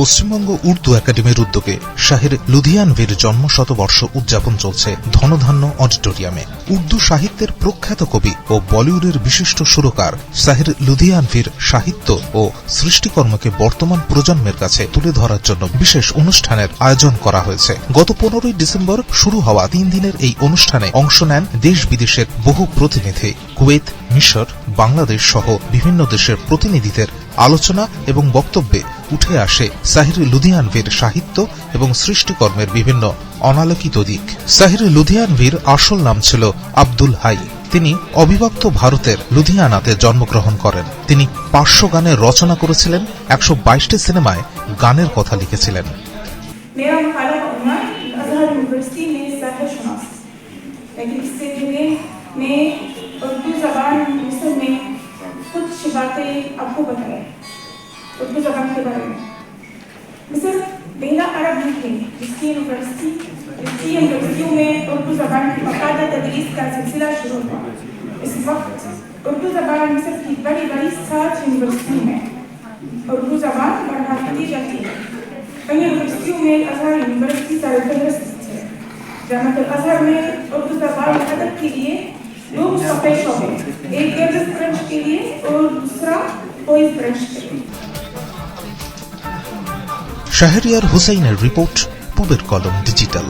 পশ্চিমবঙ্গ উর্দু একাডেমির উদ্যোগে শাহের লুধিয়ানভীর জন্ম শতবর্ষ উদযাপন চলছে ধনধান্য অডিটোরিয়ামে। উর্দু সাহিত্যের প্রখ্যাত কবি ও বলিউডের বিশিষ্ট সুরকার সাহির লুধিয়ানভীর সাহিত্য ও সৃষ্টিকর্মকে বর্তমান প্রজন্মের কাছে তুলে ধরার জন্য বিশেষ অনুষ্ঠানের আয়োজন করা হয়েছে। গত পনেরোই ডিসেম্বর শুরু হওয়া তিন দিনের এই অনুষ্ঠানে অংশ নেন দেশ বিদেশের বহু প্রতিনিধি। কুয়েত মিশর, বাংলাদেশ সহ বিভিন্ন দেশের প্রতিনিধিদের আলোচনা এবং বক্তব্যে উঠে আসে সাহির লুধিয়ানভির সাহিত্য এবং সৃষ্টিকর্মের বিভিন্ন অনালোকিত দিক। সাহির লুধিয়ানভির আসল নাম ছিল আব্দুল হাই। তিনি অবিভক্ত ভারতের লুধিয়ানাতে জন্মগ্রহণ করেন। তিনি পার্শ্ব গানের রচনা করেছিলেন, একশো বাইশটি সিনেমায় গানের কথা লিখেছিলেন। मैं जबान मिस्र में कुछ बातें आपको बताएँ उर्दू जबान के बारे में। मिस्र पहला अरब मुल्क है जिसकी यूनिवर्सिटी जिसकी यूनिवर्सिटियों में उर्दू जबान की बाकायदा तदरीस का सिलसिला शुरू हुआ। इस वक्त उर्दू जबान मिस्र की बड़ी बड़ी सात यूनिवर्सिटियों में उर्दू जबान बढ़ाती दी जाती है। कई यूनिवर्सिटियों में अजहर यूनिवर्सिटी सरफहरिस्त है। जहाँ अजहर में उर्दू जबान अदब के लिए दो मुस्तकिल शोबे एक गर्ज फ्रेंच के लिए और दूसरा कोई फ्रेंच के लिए শাহরিয়ার হুসাইনের রিপোর্ট পূবের কলম ডিজিটাল